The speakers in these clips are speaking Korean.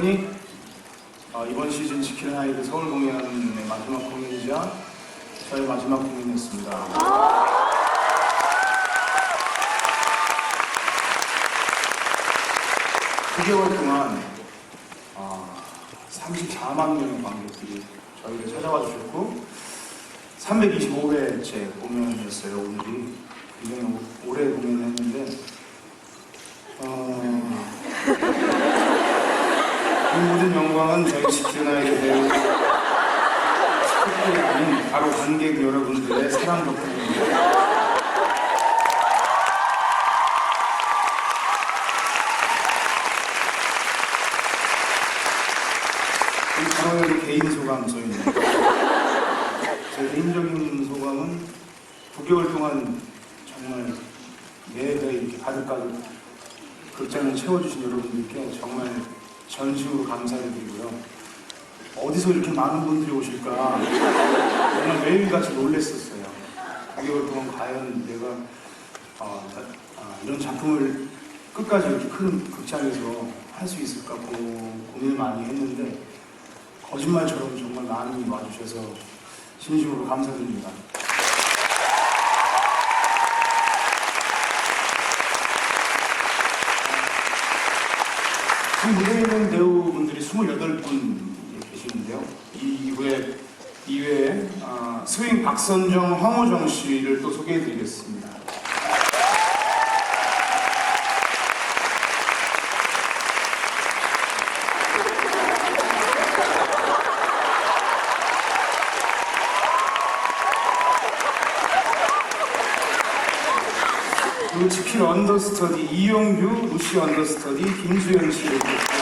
공연이 어, 이번 시즌 지키는 아이들 서울 공연의 마지막 공연이자 저의 마지막 공연이었습니다. 두개월 동안 어, 34만 명의 관객들이 저희를 찾아와 주셨고 325회째 공연이었어요 오늘이 굉장히 오래 공연을 했는데 어... 이 모든 영광은 저희 지켜나의 배우 특별히 아닌 바로 관객 여러분들의 사랑 덕분입니다. 이 바로 개인 소감서입니다. 제 개인적인 소감은 9개월 동안 정말 매회 이렇게 가득가득 극장을 채워주신 여러분들께 정말 전심으로 감사를 드리고요. 어디서 이렇게 많은 분들이 오실까 정말 매일같이 놀랬었어요. 9개월 동안 과연 내가 어, 나- 아, 이런 작품을 끝까지 이렇게 큰 극장에서 할 수 있을까 고, 고민을 많이 했는데 거짓말처럼 정말 많이 와주셔서 진심으로 감사드립니다. 지금 28분 계시는데요. 이 이후에 이외에 아, 스윙 박선정, 황호정 씨를 또 소개해드리겠습니다. 그리고 지킬 언더스터디 이용규, 루시 언더스터디 김수현 씨를 또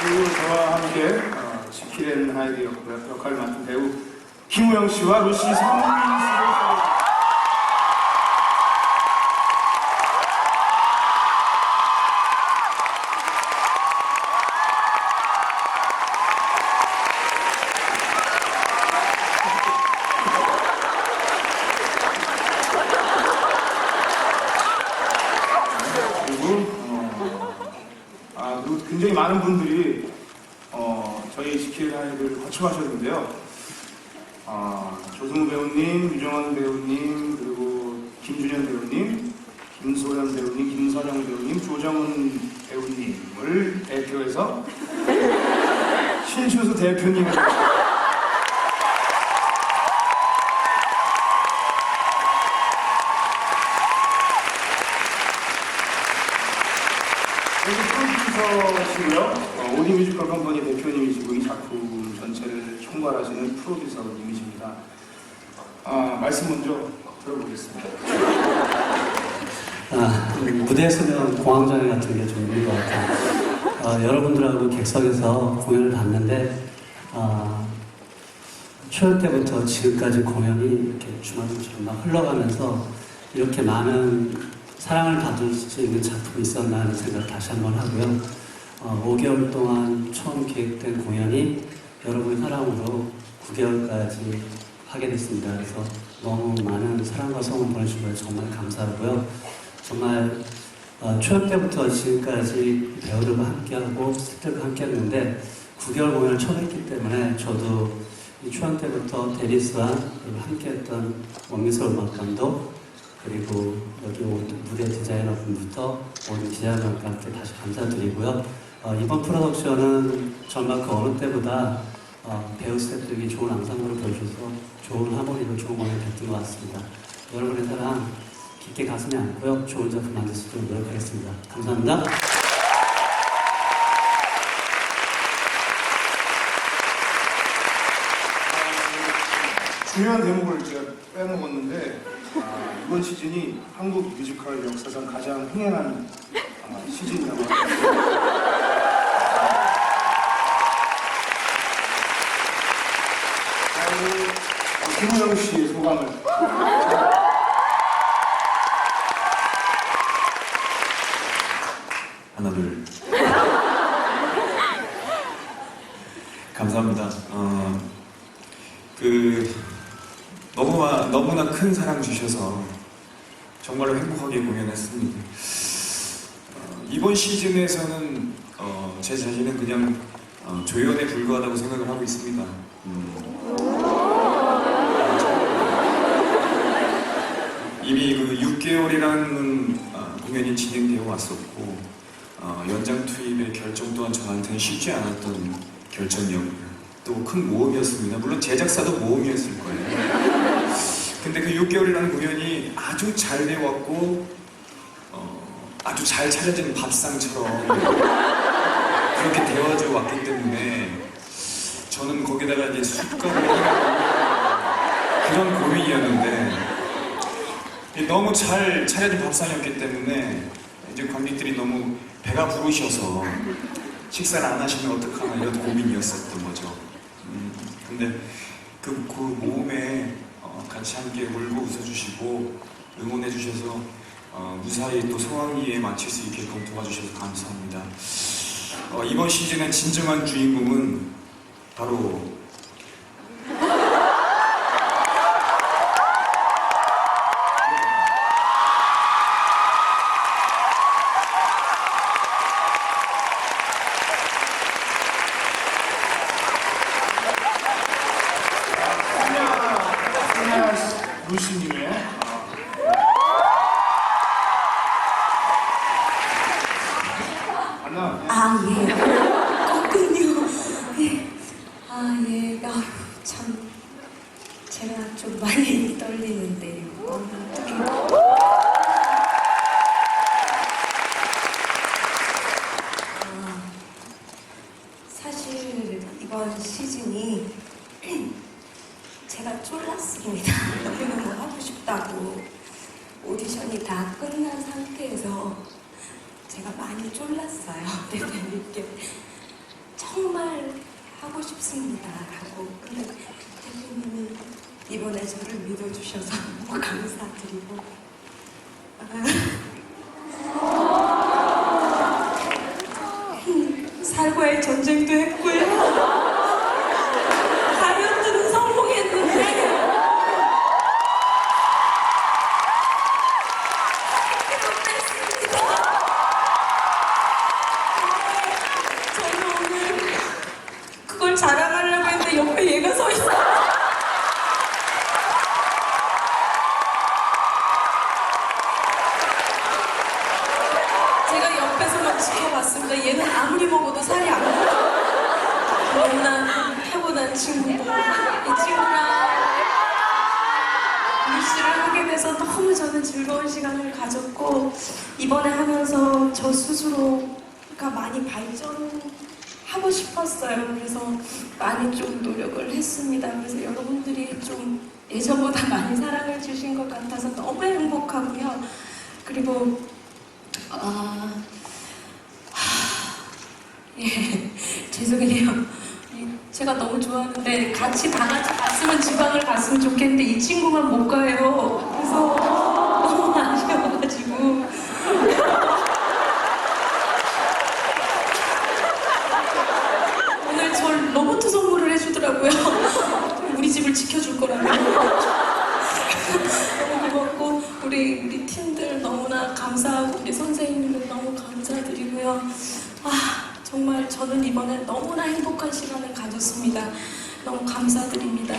그리고 저와 함께 어, 역- 역할을 맡은 배우 김우영 씨와 루시 성민 씨를 그리고 어, 아 그리고 굉장히 많은 분들이 어, 저희 지킬 하이드를 거쳐가셨는데요. 아, 조승우 배우님, 유정환 배우님, 그리고 김준현 배우님, 김소연 배우님, 김선영 배우님, 조정은 배우님을 대표해서 신슈수 대표님을 여기 프로듀서시고요. 어, 오디 뮤지컬 컴퍼니 대표님이시고 이 작품 전체를 총괄하시는 프로듀서님이십니다. 아, 말씀 먼저 들어보겠습니다. 아, 음, 무대에서는 공황장애 같은 게 좀 있는 것 같아요. 어, 여러분들하고 객석에서 공연을 봤는데, 아, 초연 때부터 지금까지 공연이 이렇게 주말처럼 막 흘러가면서 이렇게 많은 사랑을 받을 수 있는 작품이 있었나 하는 생각 다시 한번 하고요. 어, 5개월 동안 처음 기획된 공연이 여러분의 사랑으로 9개월까지 하게 됐습니다. 그래서 너무 많은 사랑과 소원 보내주신 거에 정말 감사하고요. 정말 어, 초연 때부터 지금까지 배우들과 함께하고 스태프들과 함께했는데 9개월 공연을 처음 했기 때문에 저도 이 초연 때부터 그리고 함께했던 원미솔 음악 감독 그리고 여기 온 무대 디자이너 분부터 모든 디자이너분과 함께 다시 감사드리고요. 어, 이번 프로덕션은 정말 그 어느 때보다 어, 배우 스태프들이 좋은 앙상블을 보여줘서 좋은 하모니로 좋은 공연을 됐던 것 같습니다. 여러분의 사랑 깊게 가슴에 안고요. 좋은 작품 만들 수 있도록 노력하겠습니다. 감사합니다. 중요한 대목을 제가 빼먹었는데 아, 이번 시즌이 한국 뮤지컬 역사상 가장 흥행한 아, 시즌이라고 합니다. 그리고 김우영 소감을 하나 둘 감사합니다. 어, 그 너무나 너무나 큰 사랑 주셔서 정말로 행복하게 공연했습니다. 어, 이번 시즌에서는 어, 제 자신은 그냥 어, 조연에 불과하다고 생각을 하고 있습니다. 음. 이미 그 6개월이라는 어, 공연이 진행되어 왔었고 어, 연장 투입의 결정 또한 저한테는 쉽지 않았던 결정이었고요. 또큰 모험이었습니다. 물론 제작사도 모험이었을 거예요. 근데 그 6개월이라는 공연이 아주 잘 되어왔고 어, 아주 잘 차려진 밥상처럼 그렇게 되어져 왔기 때문에 저는 거기다가 이제 숟가락을 그런 고민이었는데 너무 잘 차려진 밥상이었기 때문에 이제 관객들이 너무 배가 부르셔서 식사를 안 하시면 어떡하나 이런 고민이었었던 거죠. 음, 근데 그, 그 모험에 어, 같이 함께 울고 웃어주시고 응원해주셔서 어, 무사히 또 소왕리에 마칠 수 있게끔 도와주셔서 감사합니다. 어, 이번 시즌의 진정한 주인공은 바로 소냐 루시님의 안나 아, 예. 그렇군요. 예. 아, 예. 아, 참. 제가 좀 많이 떨리는데. 어, 어떡해. 아, 사실 이번 시즌이 제가 쫄랐습니다. 너무너무 하고 싶다고. 오디션이 다 끝난 상태에서 제가 많이 쫄랐어요. 대표님께 정말 하고 싶습니다. 라고. 근데 대표님이 이번에 저를 믿어주셔서 너무 감사드리고. 아, 살과의 전쟁도 했고요. 자랑하려고 했는데 옆에 얘가 서 있어. 제가 옆에서만 지켜봤습니다. 얘는 아무리 먹어도 살이 안 나요. 너무나 타고난 친구고 이 친구랑 미씨를 하게 돼서 너무 저는 즐거운 시간을 가졌고 이번에 하면서 저 스스로가 많이 발전 하고 싶었어요. 그래서 많이 좀 노력을 했습니다. 그래서 여러분들이 좀 예전보다 많이 사랑을 주신 것 같아서 너무 행복하고요. 그리고 아, 하, 예, 죄송해요. 예, 제가 너무 좋아하는데 같이 다 같이 갔으면 지방을 갔으면 좋겠는데 이 친구만 못 가요. 그래서 너무 아쉬워가지고. 오늘 절 로봇 선물을 해주더라고요. 집을 지켜줄 거라고. 너무 고맙고 우리 우리 팀들 너무나 감사하고 우리 선생님들 너무 감사드리고요. 아 정말 저는 이번에 너무나 행복한 시간을 가졌습니다. 너무 감사드립니다.